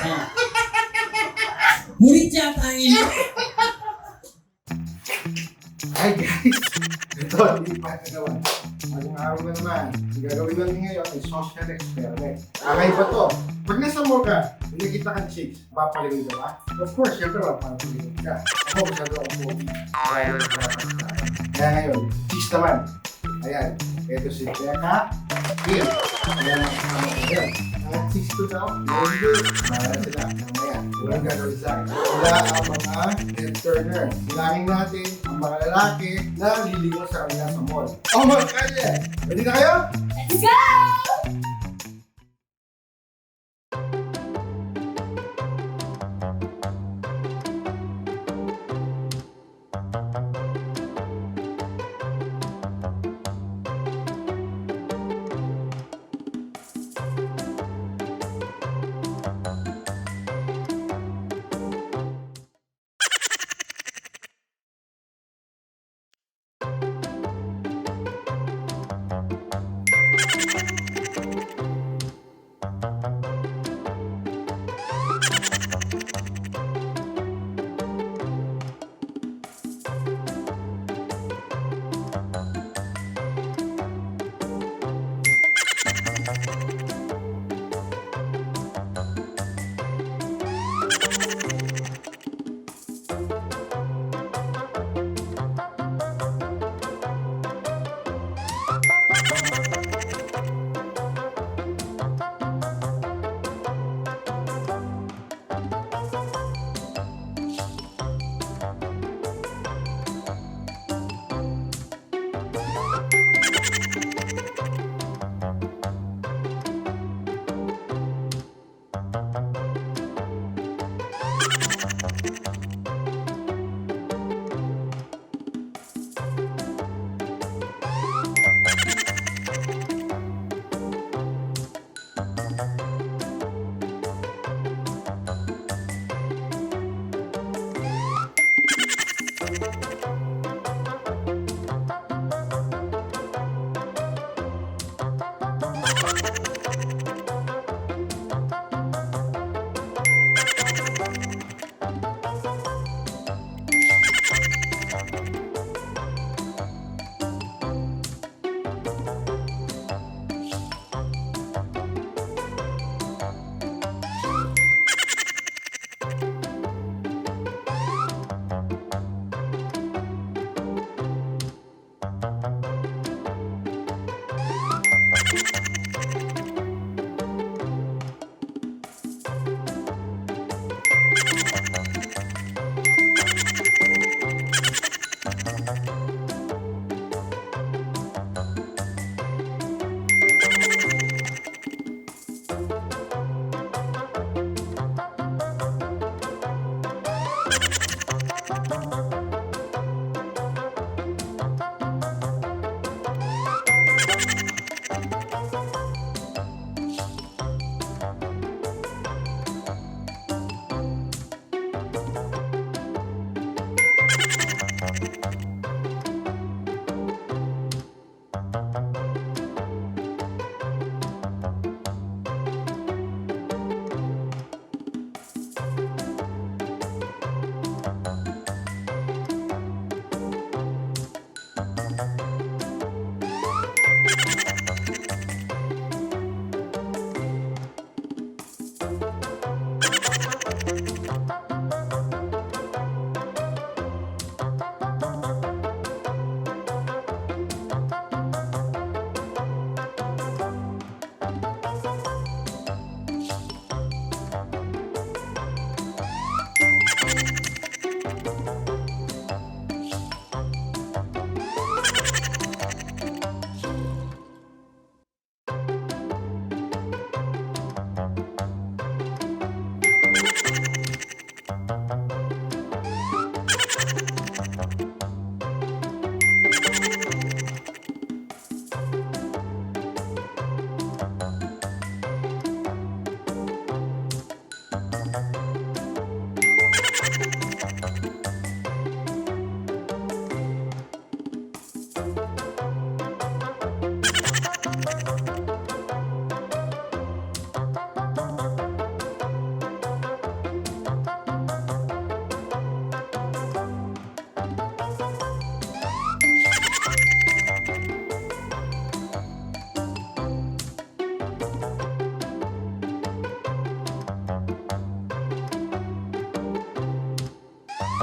Ah. Murit yata ang. Hi guys! Ito, hindi pa nagawa. Ang araw na naman, ang gagawin natin ngayon ay social experiment. Akay ba to? Pag nasa mall ka, nakita kang chicks, papalingin ka ba? Of course, syempre papalingin ka. Ako, masyado ako pogi. Kaya ngayon, chicks naman. Ayan, ito si Becca, Kim. Ayan ang kasama ko Ang chicks ko daw, hindi. Para sila, mamaya. Walang gagawin sa akin. Sila ang mga head turner. Bilangin natin ang mga lalaki na liligaw sa kanila sa mall. Oh my God! Ready na kayo? Let's go!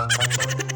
bum bum bum bum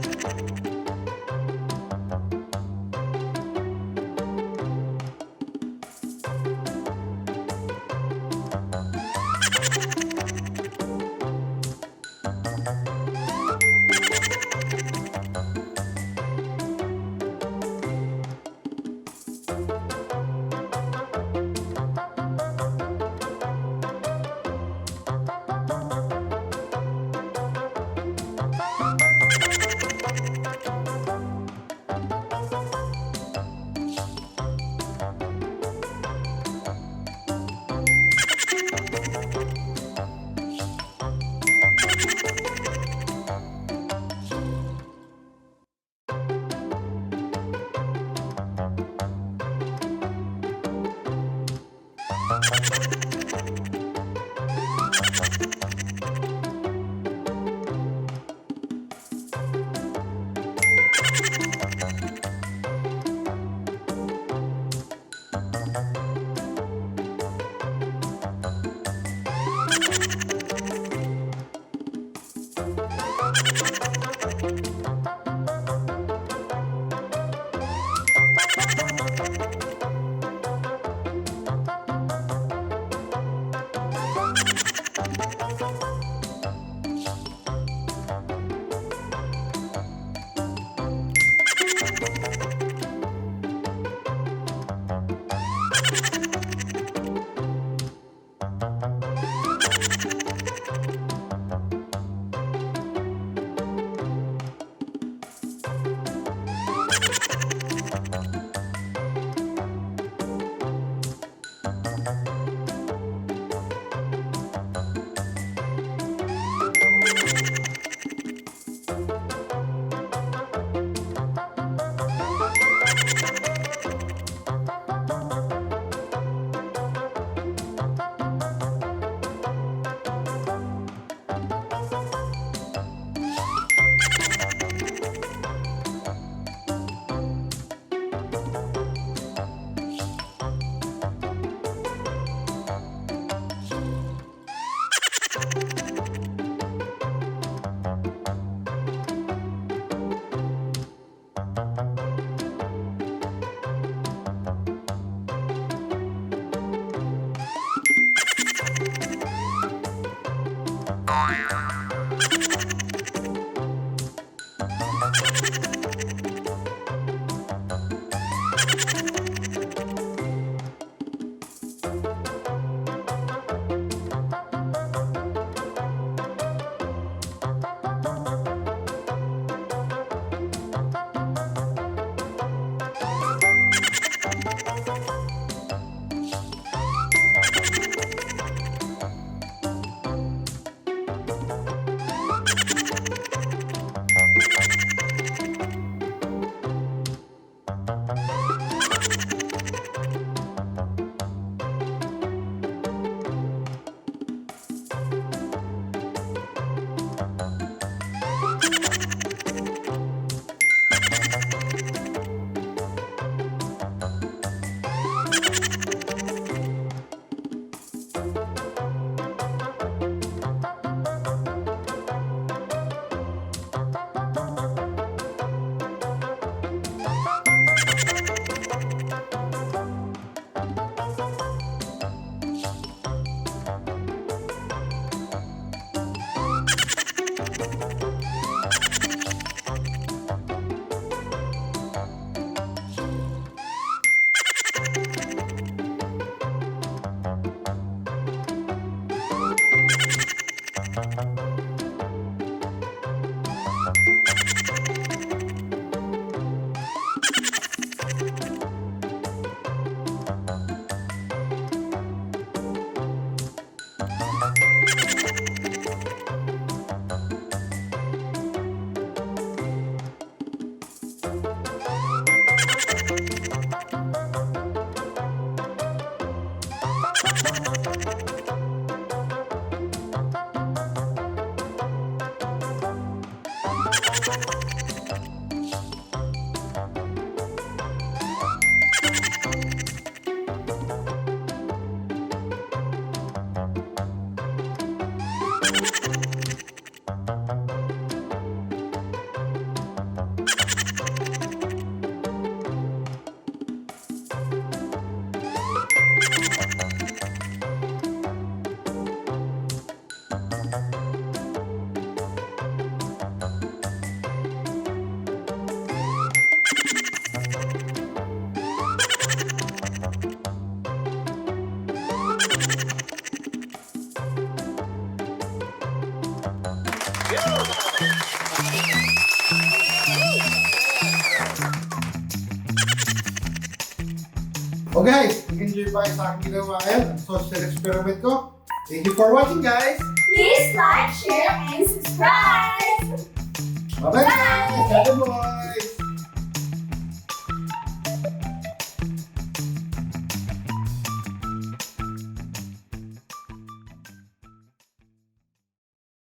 Nag-enjoy ba kayo sa aking ginawa ngayon? Social experiment ko? Thank you for watching guys! Please like, share, and subscribe! Bye-bye! Bye! Bye!